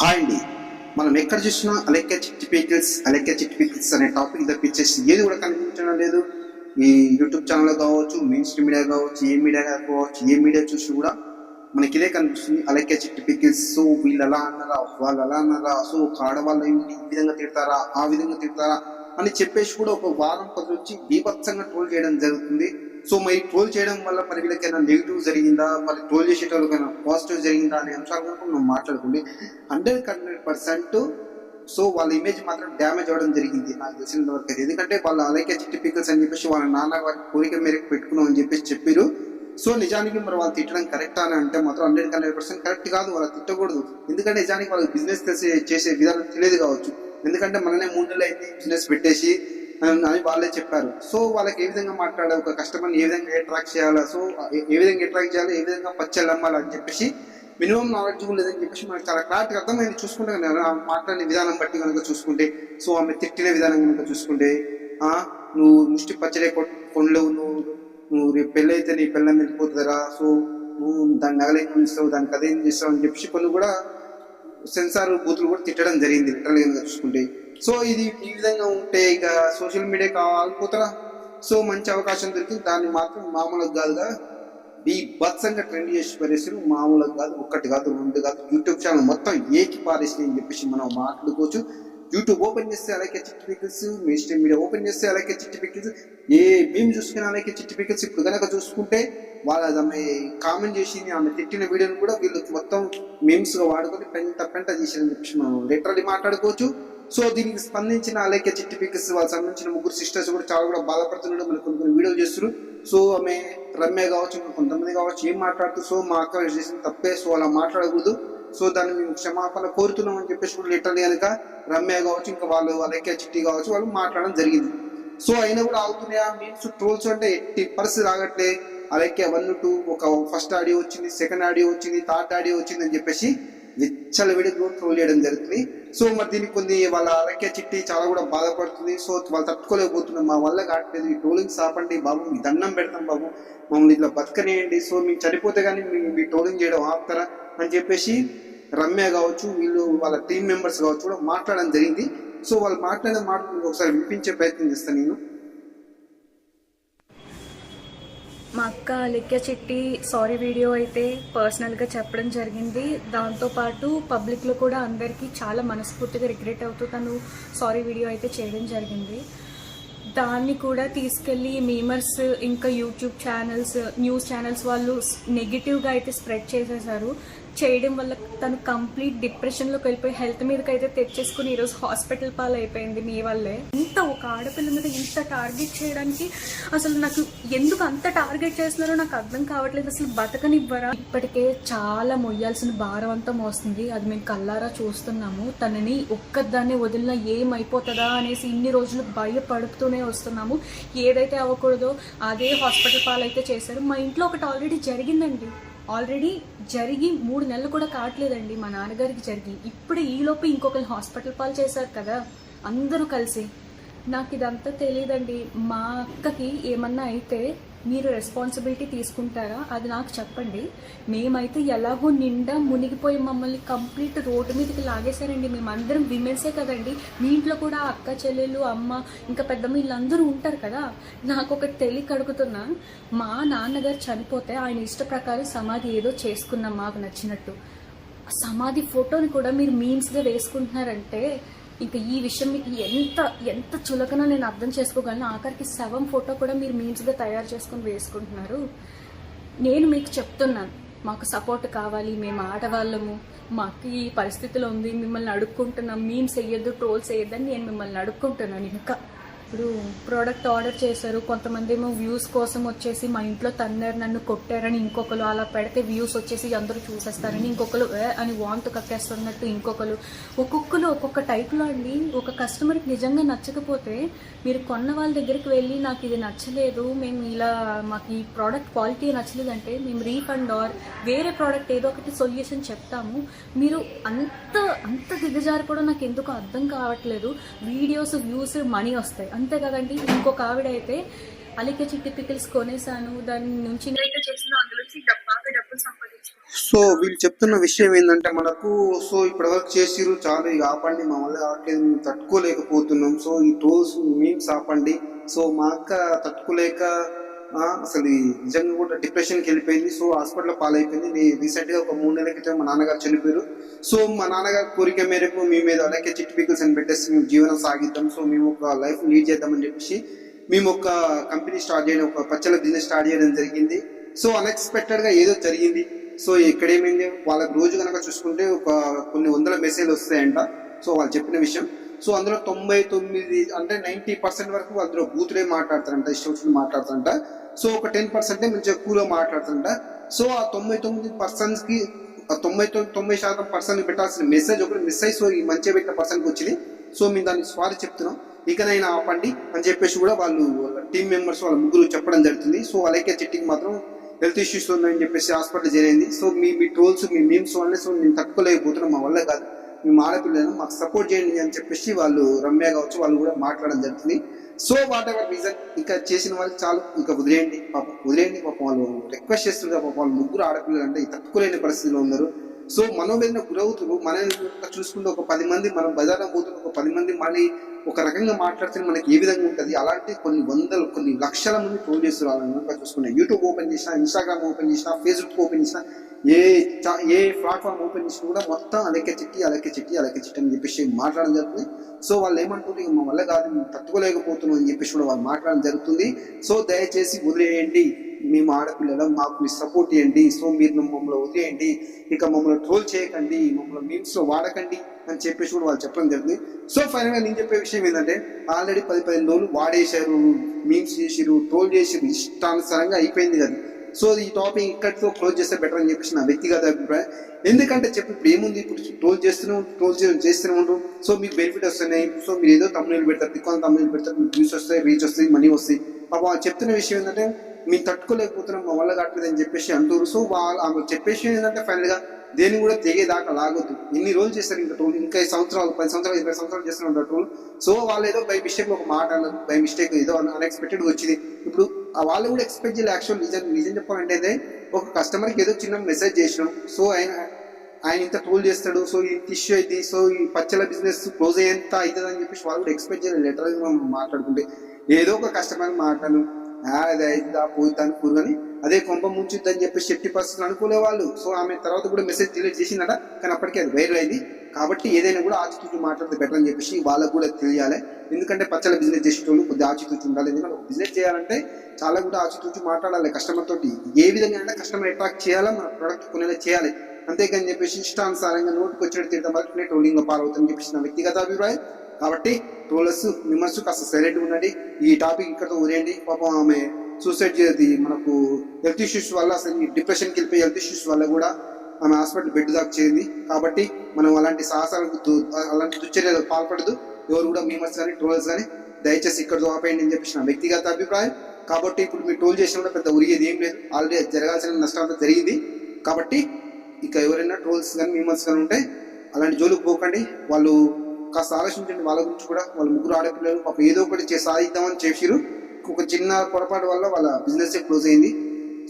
Hi అండి మనం ఎక్కడ చూసినా అలెక్క చిట్టి పీకిల్స్ అలెక్క చిట్టి పీకిల్స్ అనే టాపిక్ తప్పించేసి ఏది కూడా కనిపించడం లేదు. ఈ యూట్యూబ్ ఛానల్ కావచ్చు మెయిన్ స్ట్రీమ్ మీడియా కావచ్చు ఏ మీడియా కావచ్చు ఏ మీడియా చూసి కూడా మనకి ఇదే కనిపిస్తుంది. అలెక్క చిట్టి పీకిల్స్ సో వీళ్ళు ఎలా అన్నారా వాళ్ళు ఎలా అన్నారా సో ఒక ఆడవాళ్ళు ఏంటి ఈ విధంగా తిడతారా ఆ విధంగా తిడతారా అని చెప్పేసి కూడా ఒక వారం పది వచ్చి బీభత్సంగా ట్రోల్ చేయడం జరుగుతుంది. సో మరి ట్రోల్ చేయడం వల్ల మరి వీళ్ళకైనా నెగిటివ్ జరిగిందా? మరి ట్రోల్ చేసేటోళ్ళకైనా పాజిటివ్ జరిగిందా అనే అంశాలు కనుక మనం మాట్లాడుకుంటే హండ్రెడ్ హండ్రెడ్ పర్సెంట్ సో వాళ్ళ ఇమేజ్ మాత్రం డ్యామేజ్ అవ్వడం జరిగింది. నాకు తెలిసినంత వరకు అయితే. ఎందుకంటే వాళ్ళ అలాగే చిట్టి అని చెప్పేసి వాళ్ళ నాన్న వారి కోరిక మేరకు పెట్టుకున్నాం అని చెప్పేసి చెప్పారు. సో నిజానికి మరి వాళ్ళు తిట్టడం కరెక్ట్ అని అంటే మాత్రం హండ్రెడ్ హండ్రెడ్ పర్సెంట్ కరెక్ట్ కాదు. వాళ్ళు తిట్టకూడదు. ఎందుకంటే నిజానికి వాళ్ళకి బిజినెస్ తెలిసి చేసే విధానం తెలియదు కావచ్చు. ఎందుకంటే మననే మూడు నెలలు అయితే బిజినెస్ పెట్టేసి అని వాళ్ళే చెప్పారు. సో వాళ్ళకి ఏ విధంగా మాట్లాడాలి? ఒక కస్టమర్ని ఏ విధంగా అట్రాక్ట్ చేయాలా? సో ఏ- విధంగా అట్రాక్ట్ చేయాలి? ఏ విధంగా పచ్చళ్ళు అమ్మాలి అని చెప్పేసి మినిమం నాలెడ్జ్ లేదని చెప్పేసి మనకు చాలా క్లారిటీగా అర్థమైంది. చూసుకుంటే కనుక మాట్లాడిన విధానం బట్టి కనుక చూసుకుంటే సో ఆమె తిట్టిన విధానం కనుక చూసుకుంటే నువ్వు ముష్టి పచ్చడే కొండలేవు నువ్వు నువ్వు రేపు పెళ్ళైతే నీ పిల్లల వెళ్ళిపోతుందరా పోతుందరా సో నువ్వు దాన్ని నగలేం చేస్తావు దానికి అదేం చేస్తావు అని చెప్పేసి కొన్ని కూడా సెన్సార్ బూతులు కూడా తిట్టడం జరిగింది. లిటరల్గా చూసుకుంటే. సో ఇది ఈ విధంగా ఉంటే ఇక సోషల్ మీడియా కావాలిపోతారా సో మంచి అవకాశం దొరికింది. దాన్ని మాత్రం మామూలుగా కాదుగా ఈ బత్సంగా ట్రెండ్ చేసి పరిస్థితులు మామూలుగా కాదు ఒక్కటి కాదు రెండు కాదు. యూట్యూబ్ ఛానల్ మొత్తం ఏకి పారేసి అని చెప్పేసి మనం మాట్లాడుకోవచ్చు. యూట్యూబ్ ఓపెన్ చేస్తే అలాగే Chitti pickles mainstream media open చేస్తే అలాగే చిట్టి పిక్కిల్స్ ఏ మేము చూసుకునే అలాగే చిట్టి పిక్కిల్స్ ఇప్పుడు కనుక చూసుకుంటే వాళ్ళ ఆమె కామెంట్ చేసింది ఆమె తిట్టిన వీడియోని కూడా వీళ్ళు మొత్తం మీమ్స్గా వాడుకొని పెంట పెంట చేసారని చెప్పేసి మనం లిటరలీ మాట్లాడుకోవచ్చు. సో దీనికి స్పందించిన అలాగే చిట్టి పిక్స్ వాళ్ళకి సంబంధించిన ముగ్గురు సిస్టర్స్ కూడా చాలా కూడా బాధపడుతున్నాడు మనకు కొన్ని కొన్ని వీడియోలు చేస్తారు సో ఆమె రమ్య కావచ్చు ఇంకా కొంతమంది కావచ్చు ఏం మాట్లాడుతూ సో మా అక్క చేసిన తప్పే సో అలా మాట్లాడకూడదు. సో దాన్ని మేము క్షమాపణ కోరుతున్నాం అని చెప్పేసి కూడా లిటర్లీ కనుక రమ్య కావచ్చు ఇంకా వాళ్ళు అలాగే చిట్టి కావచ్చు వాళ్ళు మాట్లాడడం జరిగింది. సో అయినా కూడా అవుతున్నాయా మీన్స్ ట్రోల్స్ అంటే ఎట్టి పరిస్థితి రాగట్లే. అలాగే వన్ టూ ఒక ఫస్ట్ ఆడియో వచ్చింది సెకండ్ ఆడియో వచ్చింది థర్డ్ ఆడియో వచ్చింది అని చెప్పేసి విచ్చల విడిగా ట్రోల్ చేయడం జరుగుతుంది. సో మరి దీనికి కొన్ని వాళ్ళ అరక్య చిట్టి చాలా కూడా బాధపడుతుంది. సో వాళ్ళు తట్టుకోలేకపోతున్నారు. మా వల్ల కావట్లేదు. ఈ ట్రోలింగ్ సాపండి బాబు. మీ దండం పెడతాం బాబు. మమ్మల్ని ఇట్లా బతకనేయండి. సో మేము చనిపోతే కానీ మీ మీ ట్రోలింగ్ చేయడం ఆపుతారా అని చెప్పేసి రమ్య కావచ్చు వీళ్ళు వాళ్ళ టీం మెంబర్స్ కావచ్చు కూడా మాట్లాడడం జరిగింది. సో వాళ్ళు మాట్లాడిన మాట ఒకసారి వినిపించే ప్రయత్నం చేస్తాను నేను. మా అక్క లిక్య చిట్టి సారీ వీడియో అయితే పర్సనల్గా చెప్పడం జరిగింది. దాంతోపాటు పబ్లిక్లో కూడా అందరికీ చాలా మనస్ఫూర్తిగా రిగ్రెట్ అవుతూ తను సారీ వీడియో అయితే చేయడం జరిగింది. దాన్ని కూడా తీసుకెళ్ళి మీమర్స్ ఇంకా యూట్యూబ్ ఛానల్స్ న్యూస్ ఛానల్స్ వాళ్ళు నెగిటివ్గా అయితే స్ప్రెడ్ చేసేసారు. చేయడం వల్ల తను కంప్లీట్ డిప్రెషన్లోకి వెళ్ళిపోయి హెల్త్ మీదకి అయితే తెచ్చేసుకుని ఈరోజు హాస్పిటల్ పాలు అయిపోయింది మీ వల్లే. ఇంత ఒక ఆడపిల్ల మీద ఇంత టార్గెట్ చేయడానికి అసలు నాకు ఎందుకు అంత టార్గెట్ చేస్తున్నారో నాకు అర్థం కావట్లేదు. అసలు బతకనివ్వరా? ఇప్పటికే చాలా మొయ్యాల్సిన భారం అంతా మోస్తుంది. అది మేము కల్లారా చూస్తున్నాము. తనని ఒక్కదాన్ని వదిలినా ఏమైపోతుందా అనేసి ఇన్ని రోజులు భయపడుతూనే వస్తున్నాము. ఏదైతే అవ్వకూడదో అదే హాస్పిటల్ పాలు అయితే చేశారు. మా ఇంట్లో ఒకటి ఆల్రెడీ జరిగిందండి. ఆల్రెడీ జరిగి మూడు నెలలు కూడా కావట్లేదండి మా నాన్నగారికి జరిగి. ఇప్పుడే ఈలోపు ఇంకొకరు హాస్పిటల్ పాలు చేశారు కదా అందరూ కలిసి. నాకు ఇదంతా తెలియదండి మా అక్కకి ఏమన్నా అయితే మీరు రెస్పాన్సిబిలిటీ తీసుకుంటారా? అది నాకు చెప్పండి. మేమైతే ఎలాగో నిండా మునిగిపోయి మమ్మల్ని కంప్లీట్ రోడ్డు మీదకి లాగేశారండి. మేమందరం విమెన్సే కదండి. మీ ఇంట్లో కూడా అక్క చెల్లెలు అమ్మ ఇంకా పెద్దమ్మ వీళ్ళందరూ ఉంటారు కదా. నాకు ఒకటి తెలియక అడుగుతున్నా మా నాన్నగారు చనిపోతే ఆయన ఇష్ట ప్రకారం సమాధి ఏదో చేసుకున్నాం మాకు నచ్చినట్టు. సమాధి ఫోటోని కూడా మీరు మీమ్స్గా వేసుకుంటున్నారంటే ఇంకా ఈ విషయం మీకు ఎంత ఎంత చులకనో నేను అర్థం చేసుకోగలను? ఆఖరికి శవం ఫోటో కూడా మీరు మీన్స్గా తయారు చేసుకొని వేసుకుంటున్నారు. నేను మీకు చెప్తున్నాను మాకు సపోర్ట్ కావాలి మేము ఆడవాళ్ళము మాకు ఈ పరిస్థితిలో ఉంది మిమ్మల్ని అడుక్కుంటున్నాం మీమ్స్ వేయద్దు ట్రోల్స్ వేయద్దని నేను మిమ్మల్ని అడుక్కుంటున్నాను. ఇంకా ఇప్పుడు ప్రోడక్ట్ ఆర్డర్ చేశారు. కొంతమంది ఏమో వ్యూస్ కోసం వచ్చేసి మా ఇంట్లో తన్నారు నన్ను కొట్టారని ఇంకొకరు అలా పెడితే వ్యూస్ వచ్చేసి అందరూ చూసేస్తారని ఇంకొకరు అని వాంతు కక్కేస్తున్నట్టు ఇంకొకరు. ఒక్కొక్కరు ఒక్కొక్క టైప్లో అండి. ఒక కస్టమర్కి నిజంగా నచ్చకపోతే మీరు కొన్న వాళ్ళ దగ్గరికి వెళ్ళి నాకు ఇది నచ్చలేదు మేము ఇలా మాకు ఈ ప్రోడక్ట్ క్వాలిటీ నచ్చలేదు అంటే మేము రీఫండ్ ఆర్ వేరే ప్రోడక్ట్ ఏదో ఒకటి సొల్యూషన్ చెప్తాము. మీరు అంత అంత దిగజారి కూడా నాకు ఎందుకు అర్థం కావట్లేదు. వీడియోస్ వ్యూస్ మనీ వస్తాయి. అంతేకాదండి ఇంకొక ఆవిడ అయితే అలికే చిట్టి పికిల్స్ కొనేసాను దాని నుంచి డబ్బులు సో వీళ్ళు చెప్తున్న విషయం ఏంటంటే మనకు సో ఇప్పుడు వరకు చేసిరు చాలు ఇక ఆపండి మా వల్ల కావట్లేదు మేము తట్టుకోలేకపోతున్నాం. సో ఈ టోల్స్ మీమ్స్ ఆపండి. సో మా అక్క తట్టుకోలేక అసలు ఈ నిజంగా కూడా డిప్రెషన్కి వెళ్ళిపోయింది. సో హాస్పిటల్ పాలైపోయింది. నేను రీసెంట్గా ఒక మూడు నెలల క్రితం మా నాన్నగారు చనిపోయారు. సో మా నాన్నగారు కోరిక మేరకు మీ మీద అలాగే చిట్ పికల్స్ అని పెట్టేసి మేము జీవనం సాగిద్దాం. సో మేము ఒక లైఫ్ లీడ్ చేద్దామని చెప్పేసి మేము ఒక కంపెనీ స్టార్ట్ చేయడం ఒక పచ్చల బిజినెస్ స్టార్ట్ చేయడం జరిగింది. సో అన్ఎక్స్పెక్టెడ్గా ఏదో జరిగింది. సో ఇక్కడ ఏమైంది వాళ్ళకి రోజు కనుక చూసుకుంటే ఒక కొన్ని వందల మెసేజ్లు వస్తాయంట. సో వాళ్ళు చెప్పిన విషయం. సో అందులో తొంభై తొమ్మిది అంటే నైంటీ పర్సెంట్ వరకు అందులో బూతులే మాట్లాడతారంట ఇష్టం వచ్చినట్టు మాట్లాడతారంట. సో ఒక టెన్ పర్సెంటే మంచిగా కూలో మాట్లాడతారంట. సో ఆ తొంభై తొమ్మిది పర్సన్స్కి తొంభై తొమ్మిది తొంభై శాతం పర్సన్ పెట్టాల్సిన మెసేజ్ ఒకటి మిస్ అయ్యి సో ఈ మంచిగా పెట్టిన పర్సన్కి వచ్చింది. సో మేము దాన్ని సారీ చెప్తున్నాం. ఇకనైనా ఆపండి అని చెప్పేసి కూడా వాళ్ళు టీం మెంబర్స్ వాళ్ళ ముగ్గురు చెప్పడం జరుగుతుంది. సో అలాగే చిట్టింగ్ మాత్రం హెల్త్ ఇష్యూస్ ఉందని చెప్పేసి హాస్పిటల్ చేరింది సో మీ మీ టోల్స్ మీ మీమ్స్ వల్లనే సో నేను తట్టుకోలేకపోతున్నాం మా వల్ల కాదు. మేము ఆడపిల్లను మాకు సపోర్ట్ చేయండి అని చెప్పేసి వాళ్ళు రమ్య కావచ్చు వాళ్ళు కూడా మాట్లాడడం జరుగుతుంది సో వాట్ ఎవర్ రీజన్ ఇంకా చేసిన వాళ్ళు చాలు. ఇంకా వదిలేయండి పాపం వదిలేయండి పాపం వాళ్ళు రిక్వెస్ట్ చేస్తుండే పాపం వాళ్ళు ముగ్గురు ఆడపిల్లలు అంటే తట్టుకోలేని పరిస్థితిలో ఉన్నారు. సో మనోవేదన గురవుతున్నారు మన చూసుకుంటే ఒక పది మంది మనం బజార్లో పోతున్న ఒక పది మంది మళ్ళీ ఒక రకంగా మాట్లాడితే మనకి ఏ విధంగా ఉంటుంది? అలాంటి కొన్ని వందలు కొన్ని లక్షల మంది ఫోన్ చేస్తున్నారు. కనుక చూసుకుంటే యూట్యూబ్ ఓపెన్ చేసినా ఇన్స్టాగ్రామ్ ఓపెన్ చేసినా ఫేస్బుక్ ఓపెన్ చేసినా ఏ ఏ ప్లాట్ఫామ్ ఓపెన్ చేసినా కూడా మొత్తం అలెక్క చిట్టి అలెక్క చిట్టి అలెక్క చిట్టి అని చెప్పేసి మాట్లాడడం జరుగుతుంది. సో వాళ్ళు ఏమంటుంది మా వల్ల కాదు మేము తట్టుకోలేకపోతున్నాం అని చెప్పేసి కూడా వాళ్ళు మాట్లాడడం జరుగుతుంది. సో దయచేసి వదిలేయండి. మేము ఆడపిల్లలం మాకు మీరు సపోర్ట్ చేయండి. సో మీరు మమ్మల్ని వదిలేయండి. ఇక మమ్మల్ని ట్రోల్ చేయకండి మమ్మల్ని మీమ్స్ వాడకండి అని చెప్పేసి కూడా వాళ్ళు చెప్పడం జరిగింది. సో ఫైనల్గా నేను చెప్పే విషయం ఏంటంటే ఆల్రెడీ పది పదిహేను రోజులు వాడేశారు మీమ్స్ చేసిరు ట్రోల్ చేసిరు ఇష్టానుసారంగా అయిపోయింది కదా సో ఈ టాపిక్ ఇక్కడితో క్లోజ్ చేస్తే బెటర్ అని చెప్పేసి నా వ్యక్తిగత అభిప్రాయం. ఎందుకంటే చెప్పి ఇప్పుడు ఏముంది? ఇప్పుడు ట్రోల్ చేస్తూనే ట్రోల్ చేస్తూనే ఉంటారు సో మీకు బెనిఫిట్ వస్తున్నాయి. సో మీరు ఏదో తమిళ పెడతారు తిక్కొని తమిళ పెడతారు మీకు వ్యూస్ వస్తాయి రీచ్ వస్తాయి మనీ వస్తాయి. పాపం వాళ్ళు చెప్తున్న విషయం ఏంటంటే మేము తట్టుకోలేకపోతున్నాం మా వల్ల కావట్లేదు చెప్పేసి అంటారు సో వాళ్ళు ఆమె చెప్పేసి ఏంటంటే ఫైనల్గా దేని కూడా తెగేదాకా లాగొద్దు. ఎన్ని రోజులు చేస్తారు ఇంకా టోల్ ఇంకా ఐదు సంవత్సరాలు పది సంవత్సరాలు ఇరవై సంవత్సరాలు చేస్తూనే ఉంటారు టోల్ సో వాళ్ళు ఏదో బై మిస్టేక్ ఒక మాట అన్నారు బై మిస్టేక్ ఏదో అన్ఎక్స్పెక్టెడ్ వచ్చింది. ఇప్పుడు ఆ వాళ్ళు కూడా ఎక్స్పెక్ట్ చేయాలి యాక్చువల్ నిజం నిజం చెప్పాలంటే ఒక కస్టమర్కి ఏదో చిన్న మెసేజ్ చేసినాం. సో ఆయన ఆయన ఇంత ట్రోల్ చేస్తాడు సో ఈ ఇష్యూ అయింది సో ఈ పచ్చల బిజినెస్ క్లోజ్ అయ్యేంత అవుతుంది అని చెప్పేసి వాళ్ళు కూడా ఎక్స్పెక్ట్ చేయాలి లెటర్ మనం మాట్లాడుకుంటే. ఏదో ఒక కస్టమర్ మాట్లాడు "ఆ, అది పోయిద్దా అదే కొంప ముంచుద్దని చెప్పేసి ఎట్టి పరిస్థితులు అనుకునే వాళ్ళు. సో ఆమె తర్వాత కూడా మెసేజ్ డిలీట్ చేసిందట కానీ అప్పటికే అది వైరల్ అయింది. కాబట్టి ఏదైనా కూడా ఆచితూచి మాట్లాడితే బెటర్ అని చెప్పేసి వాళ్ళకు కూడా తెలియాలి. ఎందుకంటే పచ్చల బిజినెస్ చేసేటోళ్ళు కొద్దిగా ఆచితూచి ఉండాలి. ఎందుకంటే ఒక బిజినెస్ చేయాలంటే చాలా కూడా ఆచితూచి మాట్లాడాలి కస్టమర్ తోటి. ఏ విధంగా అంటే కస్టమర్ అట్రాక్ట్ చేయాలా మన ప్రోడక్ట్ కొనేలా చేయాలి. అంతేకాని చెప్పేసి ఇష్టానుసారంగా నోటుకు వచ్చినట్టు తింటాం వరకు ట్రోలింగ్ పాలవుతుందని చెప్పేసి నా వ్యక్తిగత అభిప్రాయం. కాబట్టి ట్రోలర్స్ విమర్శ కాస్త సైలెంట్ ఉండండి. ఈ టాపిక్ ఇక్కడతో వదిలేయండి. పాపం ఆమె సూసైడ్ చేసేది మనకు హెల్త్ ఇష్యూస్ వల్ల అసలు ఈ డిప్రెషన్కి వెళ్ళిపోయి హెల్త్ ఇష్యూస్ వల్ల కూడా ఆమె హాస్పిటల్ బెడ్ దాకా చేరింది. కాబట్టి మనం అలాంటి సాహసాలకు అలాంటి దుశ్చర్యలు పాల్పడదు. ఎవరు కూడా మీమర్స్ కానీ ట్రోలర్స్ కానీ దయచేసి ఇక్కడ ఆపేయండి అని చెప్పేసి నా వ్యక్తిగత అభిప్రాయం. కాబట్టి ఇప్పుడు మీరు ట్రోల్ చేసిన కూడా పెద్ద ఉరిగేది ఏం లేదు. ఆల్రెడీ జరగాల్సిన నష్టం అంతా జరిగింది. కాబట్టి ఇక ఎవరైనా ట్రోల్స్ కానీ మీమర్స్ కానీ ఉంటే అలాంటి జోలికి పోకండి. వాళ్ళు కాస్త ఆలోచించండి వాళ్ళ గురించి కూడా వాళ్ళ ముగ్గురు ఆడపిల్లలు పాప ఏదో ఒకటి చేసి సాధిద్దామని చేసిరు ఒక చిన్న పొరపాటు వల్ల వాళ్ళ బిజినెస్ క్లోజ్ అయింది.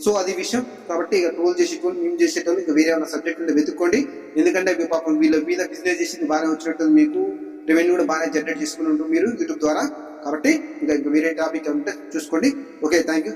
సో అది విషయం. కాబట్టి ఇక ట్రోల్ చేసేటోళ్ళు మేము చేసేటోళ్ళు ఇక వేరే ఏమైనా సబ్జెక్ట్ ఉంటే వెతుక్కోండి. ఎందుకంటే పాపం వీళ్ళ మీద బిజినెస్ చేసింది బాగానే వచ్చినట్టు మీకు. రెవెన్యూ కూడా బాగానే జనరేట్ చేసుకుని ఉంటుంది మీరు యూట్యూబ్ ద్వారా. కాబట్టి ఇంకా వేరే టాపిక్ ఉంటే చూసుకోండి. Okay thank you